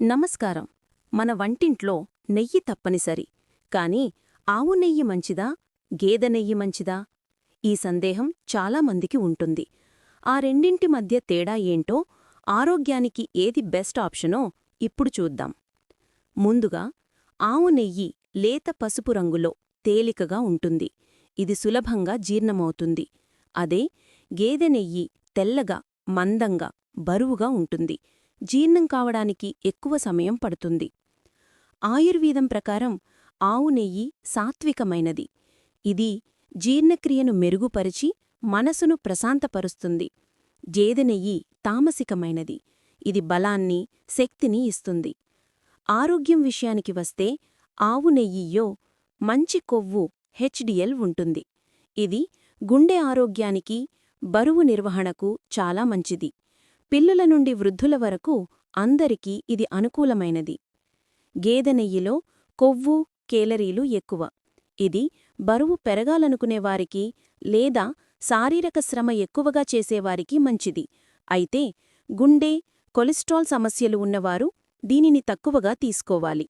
నమస్కారం. మన వంటింట్లో నెయ్యి తప్పనిసరి. కాని ఆవు నెయ్యి మంచిదా? గేదె నెయ్యి మంచిదా? ఈ సందేహం చాలామందికి ఉంటుంది. ఆ రెండింటి మధ్య తేడా ఏంటో ఆరోగ్యానికి ఏది బెస్ట్ ఆప్షనో ఇప్పుడు చూద్దాం. ముందుగా ఆవు నెయ్యి లేత పసుపు రంగులో తేలికగా ఉంటుంది. ఇది సులభంగా జీర్ణమవుతుంది. అదే గేదె నెయ్యి తెల్లగా మందంగా బరువుగా ఉంటుంది. జీర్ణం కావడానికి ఎక్కువ సమయం పడుతుంది. ఆయుర్వేదం ప్రకారం ఆవు నెయ్యి సాత్వికమైనది. ఇది జీర్ణక్రియను మెరుగుపరిచి మనసును ప్రశాంతపరుస్తుంది. గేదె నెయ్యి తామసికమైనది. ఇది బలాన్ని శక్తిని ఇస్తుంది. ఆరోగ్యం విషయానికి వస్తే ఆవు నెయ్యియో మంచి కొవ్వు హెచ్డిఎల్ ఉంటుంది. ఇది గుండె ఆరోగ్యానికి బరువు నిర్వహణకు చాలా మంచిది. పిల్లుల నుండి వృద్ధుల వరకు అందరికీ ఇది అనుకూలమైనది. గేదె నెయ్యిలో కొవ్వు కేలరీలు ఎక్కువ. ఇది బరువు పెరగాలనుకునేవారికి లేదా శారీరక శ్రమ ఎక్కువగా చేసేవారికి మంచిది. అయితే గుండె కొలెస్ట్రాల్ సమస్యలు ఉన్నవారు దీనిని తక్కువగా తీసుకోవాలి.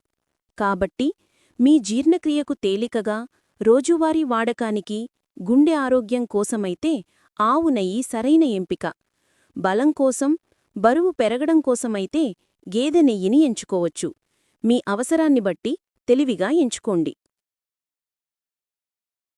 కాబట్టి మీ జీర్ణక్రియకు తేలికగా రోజువారీ వాడకానికి గుండె ఆరోగ్యం కోసమైతే ఆవు నెయ్యి సరైన ఎంపిక. బలం కోసం బరువు పెరగడం కోసమైతే గేదె నెయ్యిని ఎంచుకోవచ్చు. మీ అవసరాన్ని బట్టి తెలివిగా ఎంచుకోండి.